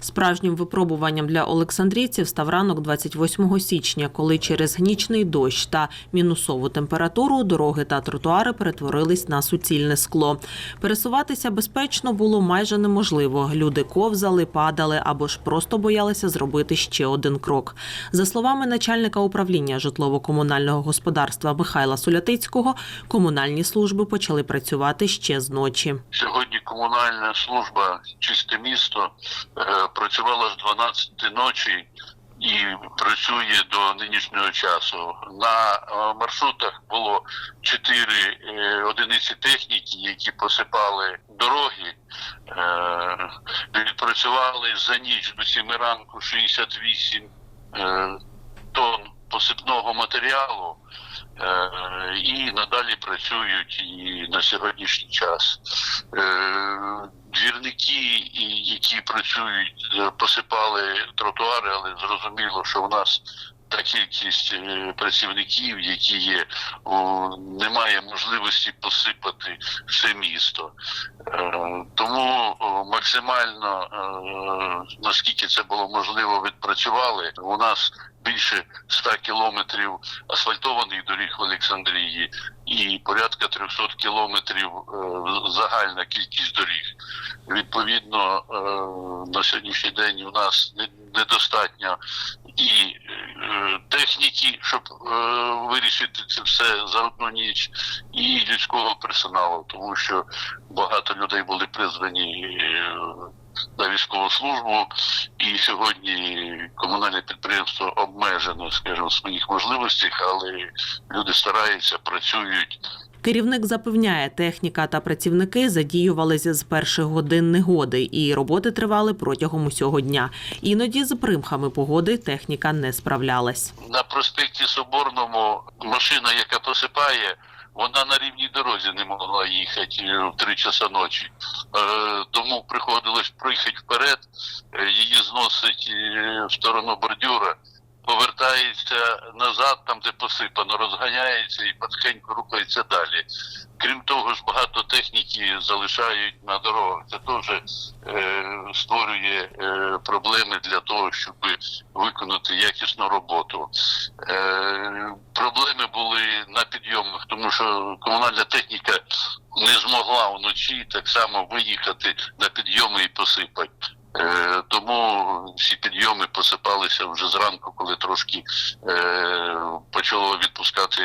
Справжнім випробуванням для олександрійців став ранок 28 січня, коли через гнічний дощ та мінусову температуру дороги та тротуари перетворились на суцільне скло. Пересуватися безпечно було майже неможливо. Люди ковзали, падали або ж просто боялися зробити ще один крок. За словами начальника управління житлово-комунального господарства Михайла Сулятицького, комунальні служби почали працювати ще з ночі. Сьогодні комунальна служба Чисте місто е, працювала з 12 ночі і працює до нинішнього часу. На е, маршрутах було 4 е, одиниці техніки, які посипали дороги. Е, Відпрацювали за ніч до 7 ранку 68 е, тонн посипного матеріалу. І надалі працюють і на сьогоднішній час. Які працюють, е, посипали тротуари, але зрозуміло, що в нас та кількість е, працівників, які є, немає можливості посипати все місто. Е, Тому максимально, е, наскільки це було можливо, відпрацювали. У нас більше 100 кілометрів асфальтованих доріг в Олександрії і порядка 300 кілометрів загальна кількість доріг. Відповідно, на сьогоднішній день у нас недостатньо і техніки, щоб е, вирішити це все за одну ніч, і людського персоналу, тому що багато людей були призвані е, на військову службу, і сьогодні комунальне підприємство обмежено, скажімо, в своїх можливостях, але люди стараються, працюють. Керівник запевняє, техніка та працівники задіювалися з перших годин негоди, і роботи тривали протягом усього дня. Іноді з примхами погоди техніка не справлялась. На проспекті Соборному машина, яка посипає, вона на рівній дорозі не могла їхати в три часа ночі. Е, тому приходилось проїхати вперед, е, її зносить е, в сторону бордюра, повертається назад, там де посипано, розганяється і потихеньку рухається далі. Крім того ж, багато техніки залишають на дорогах. Це теж е, створює е, проблеми для того, щоб виконати якісну роботу. Е, проблеми були на підйомах, тому що комунальна техніка не змогла вночі так само виїхати на підйоми і посипати. Е, тому всі підйоми посипалися вже зранку, коли трошки е, почало відпускати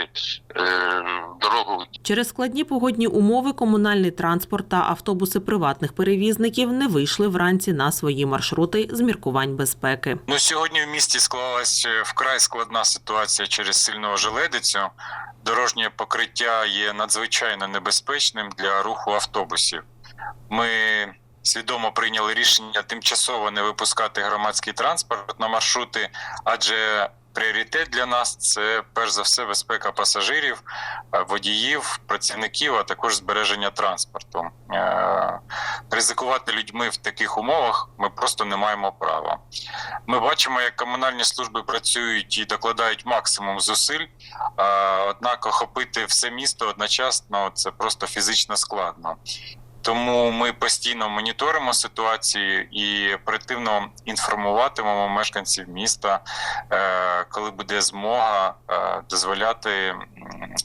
е, дорогу. Через складні погодні умови комунальний транспорт та автобуси приватних перевізників не вийшли вранці на свої маршрути з міркувань безпеки. Ну сьогодні в місті склалась е, вкрай складна ситуація через сильну ожеледицю. Дорожнє покриття є надзвичайно небезпечним для руху автобусів. Ми свідомо прийняли рішення тимчасово не випускати громадський транспорт на маршрути, адже пріоритет для нас це перш за все безпека пасажирів, е, водіїв, працівників, а також збереження транспорту. Е, Ризикувати людьми в таких умовах ми просто не маємо права. Ми бачимо, як комунальні служби працюють і докладають максимум зусиль. Однак охопити все місто одночасно це просто фізично складно. Тому ми постійно моніторимо ситуацію і оперативно інформуватимемо мешканців міста, е, коли буде змога е, дозволяти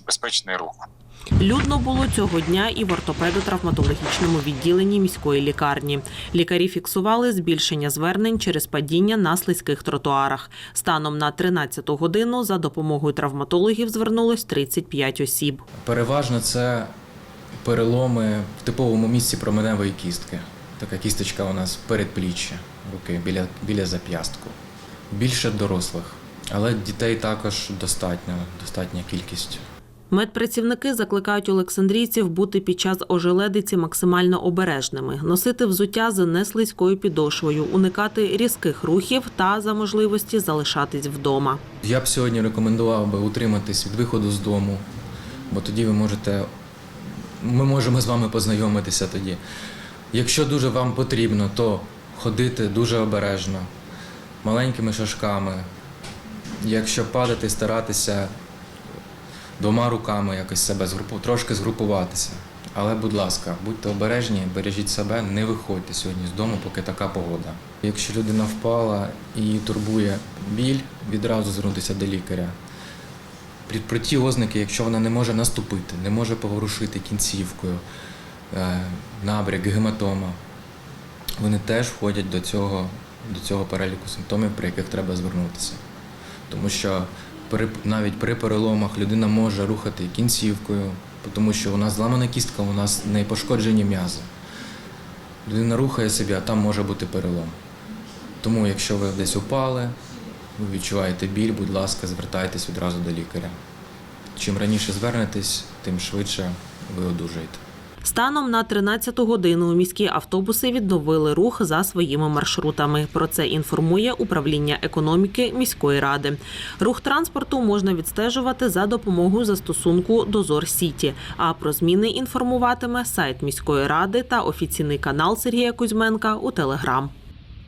безпечний рух. Людно було цього дня і в ортопедо-травматологічному відділенні міської лікарні. Лікарі фіксували збільшення звернень через падіння на слизьких тротуарах. Станом на 13-ту годину за допомогою травматологів звернулось 35 осіб. Переважно це переломи в типовому місці променевої кістки. Така кісточка у нас передпліччя руки біля, біля зап'ястку. Більше дорослих, але дітей також достатньо, достатня кількість. Медпрацівники закликають олександрійців бути під час ожеледиці максимально обережними, носити взуття з неслизькою підошвою, уникати різких рухів та за можливості залишатись вдома. Я б сьогодні рекомендував би утриматись від виходу з дому, бо тоді ви можете. Ми можемо з вами познайомитися тоді. Якщо дуже вам потрібно, то ходити дуже обережно, маленькими шажками. Якщо падати, старатися двома руками якось себе трошки згрупуватися. Але, будь ласка, будьте обережні, бережіть себе, не виходьте сьогодні з дому, поки така погода. Якщо людина впала і її турбує біль, відразу звернутися до лікаря. При, ті ознаки, якщо вона не може наступити, не може поворушити кінцівкою, е, набряк, гематома, вони теж входять до цього, до цього переліку симптомів, при яких треба звернутися. Тому що при, навіть при переломах людина може рухати кінцівкою, тому що у нас зламана кістка, у нас не пошкоджені м'язи. Людина рухає собі, а там може бути перелом. Тому, якщо ви десь упали, ви відчуваєте біль, будь ласка, звертайтесь відразу до лікаря. Чим раніше звернетесь, тим швидше ви одужаєте. Станом на 13 годину міські автобуси відновили рух за своїми маршрутами. Про це інформує управління економіки міської ради. Рух транспорту можна відстежувати за допомогою застосунку Дозор Сіті. А про зміни інформуватиме сайт міської ради та офіційний канал Сергія Кузьменка у Телеграм.